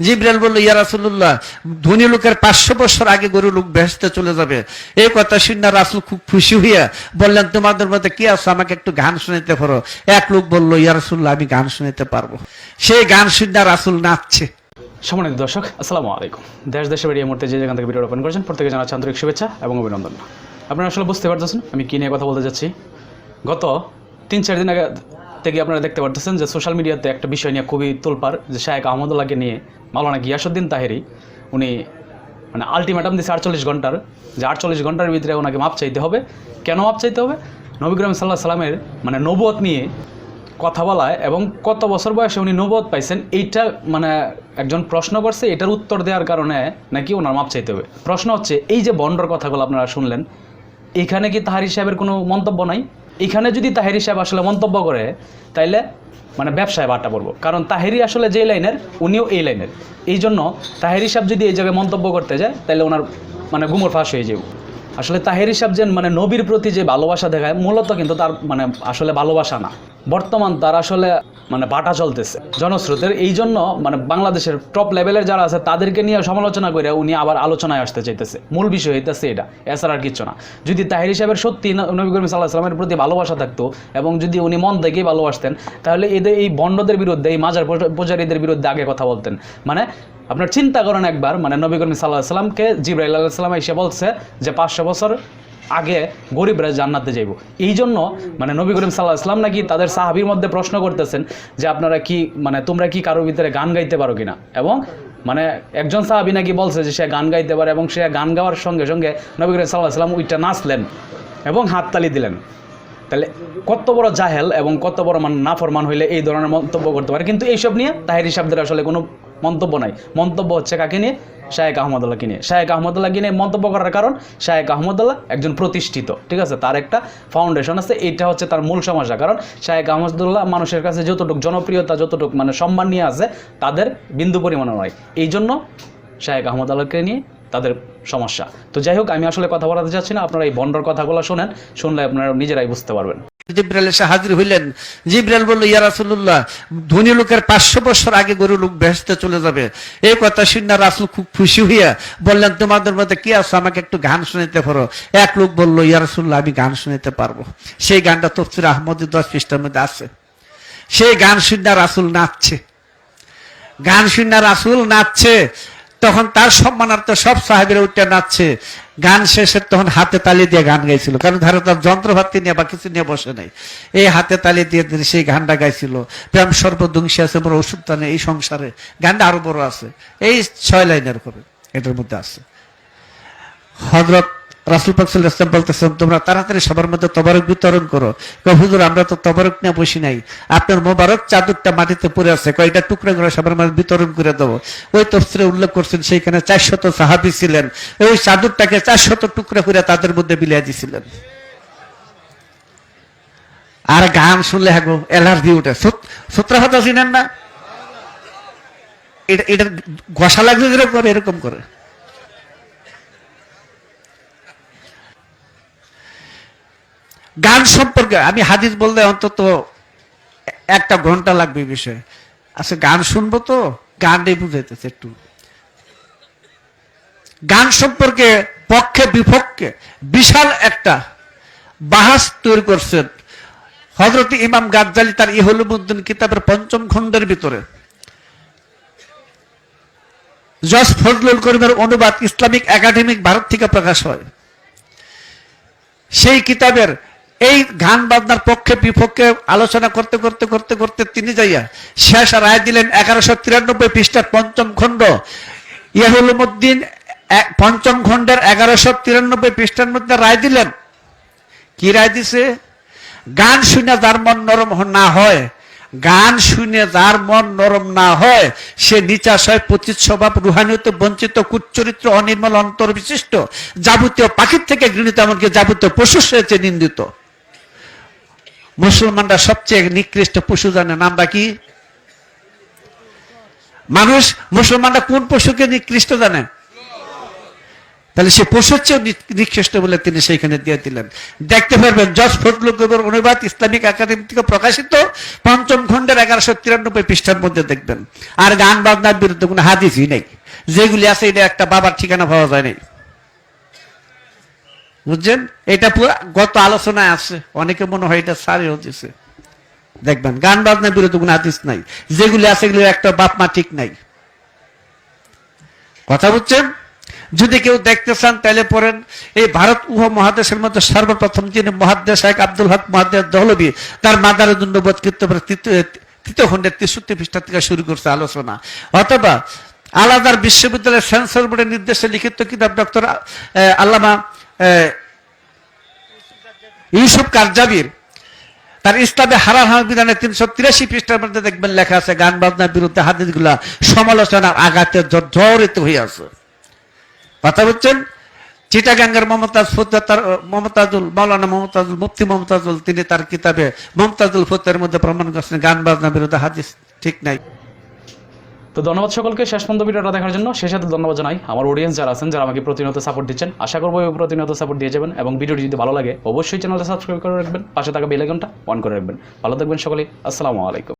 জিব্রাইল বলল, ইয়া রাসূলুল্লাহ, ধনী লোকের পাঁচশো বছর আগে গরু লোক বেহেস্তে চলে যাবে। এই কথা শুনে রাসূল খুব খুশি হইয়া বললেন, তোমাদের মধ্যে কি আছে? আমাকে একটু গান শুনাইতে পারো? এক লোক বলল, ইয়া আমি গান শুনাইতে পারব। সেই গান শুনে রাসূল নাচছে। সম্মানিত দর্শক, আসসালামু আলাইকুম। দেশ, দেশে বেরিয়ে মুহূর্তে যে যেখান থেকে ভিডিও ওপেন করেছেন, প্রত্যেকে জানাচ্ছি আন্তরিক শুভেচ্ছা এবং অভিনন্দন। আপনারা আসলে বুঝতে পারতেছেন, আমি কী নিয়ে কথা বলতে যাচ্ছি? গত তিন চার দিন আগে থেকে আপনারা দেখতে পারতেছেন যে সোশ্যাল মিডিয়াতে একটা বিষয় নিয়ে খুবই তোলপার যে শায়েক আহমদুল্লাহকে নিয়ে মাওলানা গিয়াসুদ্দিন তাহেরি, উনি মানে আলটিমেটাম দিচ্ছে আটচল্লিশ ঘণ্টার, যে আটচল্লিশ ঘণ্টার ভিতরে ওনাকে মাপ চাইতে হবে। কেন মাপ চাইতে হবে? নবী করিম সাল্লাহ সাল্লামের মানে নবুয়ত নিয়ে কথা বলায় এবং কত বছর বয়সে উনি নবদ পাইছেন, এইটা মানে একজন প্রশ্ন করছে, এটার উত্তর দেওয়ার কারণে নাকি ওনার মাপ চাইতে হবে। প্রশ্ন হচ্ছে, এই যে বন্ডর কথাগুলো আপনারা শুনলেন, এখানে কি তাহারি সাহেবের কোনো মন্তব্য নাই? এখানে যদি তাহেরি সাহেব আসলে মন্তব্য করে, তাইলে মানে ব্যবসায় বাটা পড়ব কারণ তাহেরি আসলে যে লাইনের, উনিও এই লাইনের। এই জন্য তাহেরি সাহেব যদি এই জায়গায় মন্তব্য করতে যায় তাহলে ওনার মানে গুমর ফাঁস হয়ে যাবে। আসলে তাহেরি সাহেব যে মানে নবীর প্রতি যে ভালোবাসা দেখায়, মূলত কিন্তু তার মানে আসলে ভালোবাসা না। বর্তমান তার আসলে মানে বাটা চলতেছে জনস্রোতের। এই জন্য মানে বাংলাদেশের টপ লেভেলের যারা আছে, তাদেরকে নিয়ে সমালোচনা করে উনি আবার আলোচনায় আসতে চাইতেছে। মূল বিষয় হইতেছে এটা, এছাড়া আর কিচ্ছু না। যদি তাহেরি সাহেবের সত্যি নবী করিম সাল্লাহ সাল্লামের প্রতি ভালোবাসা থাকতো এবং যদি উনি মন থেকেই ভালোবাসতেন, তাহলে এদের এই বন্ডদের বিরুদ্ধে, এই মাজার পূজা- পূজারীদের বিরুদ্ধে আগে কথা বলতেন। মানে আপনার চিন্তা করেন একবার মানে নবী করিম সাল্লাহ সাল্লামকে জিব্রাইল আল্লাহ এসে বলছে যে পাঁচশো বছর আগে গরিবরা জান্নাতে যাইব। এই জন্য মানে নবী করিম সাল্লাহ ইসলাম নাকি তাদের সাহাবির মধ্যে প্রশ্ন করতেছেন যে আপনারা কি মানে তোমরা কি কারোর ভিতরে গান গাইতে পারো কিনা? এবং মানে একজন সাহাবি নাকি বলছে যে সে গান গাইতে পারে এবং সে গান গাওয়ার সঙ্গে সঙ্গে নবী করিম সাল্লাহ ইসলাম ওইটা নাচলেন এবং হাততালি দিলেন। তাহলে কত বড় জাহেল এবং কত বড় মান নাফরমান হইলে এই ধরনের মন্তব্য করতে পারে। কিন্তু এইসব নিয়ে তাহেরি সাহেবদের আসলে কোনো মন্তব্য নাই। মন্তব্য হচ্ছে কাকে নিয়ে? শায়েক আহমদুল্লাহকে নিয়ে। শায়েক আহমদুল্লাহকে নিয়ে মন্তব্য করার কারণ, শায়েক আহমদুল্লাহ একজন প্রতিষ্ঠিত, ঠিক আছে? তার একটা ফাউন্ডেশন আছে, এইটা হচ্ছে তার মূল সমস্যা। কারণ শায়েক আহমদুল্লাহ মানুষের কাছে যতটুকু জনপ্রিয়তা, যতটুকু মানে সম্মান নিয়ে আছে, তাদের বিন্দু পরিমাণও নয় এই জন্য শায়েক আহমদুল্লাহকে নিয়ে তাদের সমস্যা। তো যাই হোক, আমি আসলে কথা বলাতে চাচ্ছি না, আপনারা এই বন্ডর কথাগুলো শোনেন, শুনলে আপনারা নিজেরাই বুঝতে পারবেন। এসে হাজির হইলেন। ধনী লোকের পাঁচশো বছর আগে গরু লোক বেহেস্তে চলে যাবে। এই কথা শুনে রাসূল খুব খুশি হইয়া বললেন, তোমাদের মধ্যে কি আছে? আমাকে একটু গান শুনাইতে পারো? এক লোক বলল, ইয়া আমি গান শুনাইতে পারব। সেই গানটা তফসির আহমদের দশ পৃষ্ঠার মধ্যে আছে। সেই গান শুনে রাসূল নাচছে। গান শুনে রাসূল নাচছে। তখন তার সম্মানার্থে সব সাহেবের উঠে নাচছে। গান শেষে তখন হাতে তালি দিয়ে গান গাইছিল। কারণ ধরো তার যন্ত্রপাতি নিয়ে বা কিছু নিয়ে বসে নাই। এই হাতে তালি দিয়ে তিনি সেই গানটা গাইছিল। প্রেম সর্বধ্বংসী আছে বড় ওষুধ টানে এই সংসারে। গানটা আরও বড় আছে। এই ছয় লাইনের করে এটার মধ্যে আছে। হজরত রাসুল পাকসুল ইসলাম বলতেছেন, তোমরা তাড়াতাড়ি সবার মধ্যে তবারক বিতরণ করো। হুজুর, আমরা তো তবারক নিয়ে বসি নাই। আপনার মোবারক চাদরটা মাটিতে পড়ে আছে। কয়টা টুকরা করে সবার মধ্যে বিতরণ করে দেবো? ওই তফসিরে উল্লেখ করছেন, সেইখানে চারশত সাহাবি ছিলেন। ওই চাদরটাকে চারশত টুকরা করে তাদের মধ্যে বিলিয়ে দিছিলেন। আর গান শুনলে হ্যাঁ গো অ্যালার্জি উঠে। সূত্র হতা চিনেন না? এটা এটা ঘষা লাগলে যেরকম করে এরকম করে। গান সম্পর্কে, আমি হাদিস বললে অন্তত একটা ঘণ্টা লাগবে বিষয়ে। আচ্ছা গান শুনব তো? গানটাই বুঝাইতেছে একটু। গান সম্পর্কে পক্ষে, বিপক্ষে বিশাল একটা বাহাস তৈরি করছেন হজরত ইমাম গাজ্জালি তার ইহলুমুদ্দিন কিতাবের পঞ্চম খণ্ডের ভিতরে। জস ফজলুল করিমের অনুবাদ ইসলামিক একাডেমিক ভারত থেকে প্রকাশ হয়। সেই কিতাবের এই গান বাজনার পক্ষে, বিপক্ষে আলোচনা করতে করতে করতে করতে তিনি যাইয়া শেষ রায় দিলেন এগারোশো তিরানব্বই পৃষ্ঠার পঞ্চম খণ্ড। ইয়াহুলুমুদ্দিন পঞ্চম খণ্ডের এগারোশো তিরানব্বই পৃষ্ঠার মধ্যে রায় দিলেন। কি রায় দিছে? গান শুনে যার মন নরম না হয়, গান শুনে যার মন নরম না হয়, সে নিচাশয় পচিত স্বভাব রুহানিয়তে বঞ্চিত, কুচ্চরিত্র অনির্মল অন্তর বিশিষ্ট যাবতীয় পাখির থেকে ঘৃণিত, এমনকি যাবতীয় পশু হয়েছে নিন্দিত। মুসলমানরা সবচেয়ে নিকৃষ্ট পশু জানে, নামটা কি? মানুষ, মুসলমানরা কোন পশুকে নিকৃষ্ট জানে? তাহলে সে পশুর চেয়েও নিকৃষ্ট বলে তিনি সেইখানে দিয়ে দিলেন। দেখতে পারবেন, জজ ফজলুল কবির অনুবাদ ইসলামিক একাডেমি থেকে প্রকাশিত, পঞ্চম খণ্ডের এগারোশো তিরানব্বই পৃষ্ঠার মধ্যে দেখবেন। আর গান বাজনার বিরুদ্ধে কোনো হাদিসই নেই। যেগুলি আছে, এটা একটা বাবার ঠিকানা পাওয়া যায় নাই। বুঝছেন? এটা পুরো গত আলোচনায় আছে। অনেকে মনে হয় এটা সারে হতেছে দেখবেন, গান বাজনার বিরুদ্ধে কোনো হাদিস নাই। যেগুলি আছে এগুলো একটা বাপ মা ঠিক নাই। কথা বুঝছেন? যদি কেউ দেখতে চান, তাহলে পড়েন, এই ভারত উহ মহাদেশের মধ্যে সর্বপ্রথম যিনি মহাদেশ, এক আব্দুল হক মহাদেশ দহলবি তার মাদারে দুন্নবোধ কীর্তনের তৃতীয় খণ্ডের তেষট্টি পৃষ্ঠা থেকে শুরু করছে আলোচনা। অথবা আলাদার বিশ্ববিদ্যালয়ের সেন্সর বোর্ডের নির্দেশে লিখিত কিতাব ডক্টর আল্লামা ইউসুফ কারজাবির, তার ইসলামে হারার হার বিধানে তিনশো তিরাশি পৃষ্ঠার মধ্যে দেখবেন লেখা আছে, গান বাজনার বিরুদ্ধে হাদিসগুলা সমালোচনার আঘাতে জর্জরিত হয়ে আছে। কথা বলছেন? চিটাগাঙ্গের মমতাজ ফুদ্দা তার মমতাজুল মৌলানা মমতাজুল, মুফতি মমতাজুল, তিনি তার কিতাবে মমতাজুল ফুতের মধ্যে প্রমাণ করছেন, গান বাজনার বিরুদ্ধে হাদিস ঠিক নাই। তো ধন্যবাদ সকলকে, শেষ পর্যন্ত ভিডিওটা দেখার জন্য। সেই সাথে ধন্যবাদ জানাই আমার অডিয়েন্স যারা আছেন, যারা আমাকে প্রতিনিয়ত সাপোর্ট দিচ্ছেন। আশা করব প্রতিনিয়ত সাপোর্ট দিয়ে যাবেন এবং ভিডিওটি যদি ভালো লাগে, অবশ্যই চ্যানেলটা সাবস্ক্রাইব করে রাখবেন। পাশে থাকা বেলাইকনটা অন করে রাখবেন। ভালো থাকবেন সকলে আসসালামু আলাইকুম।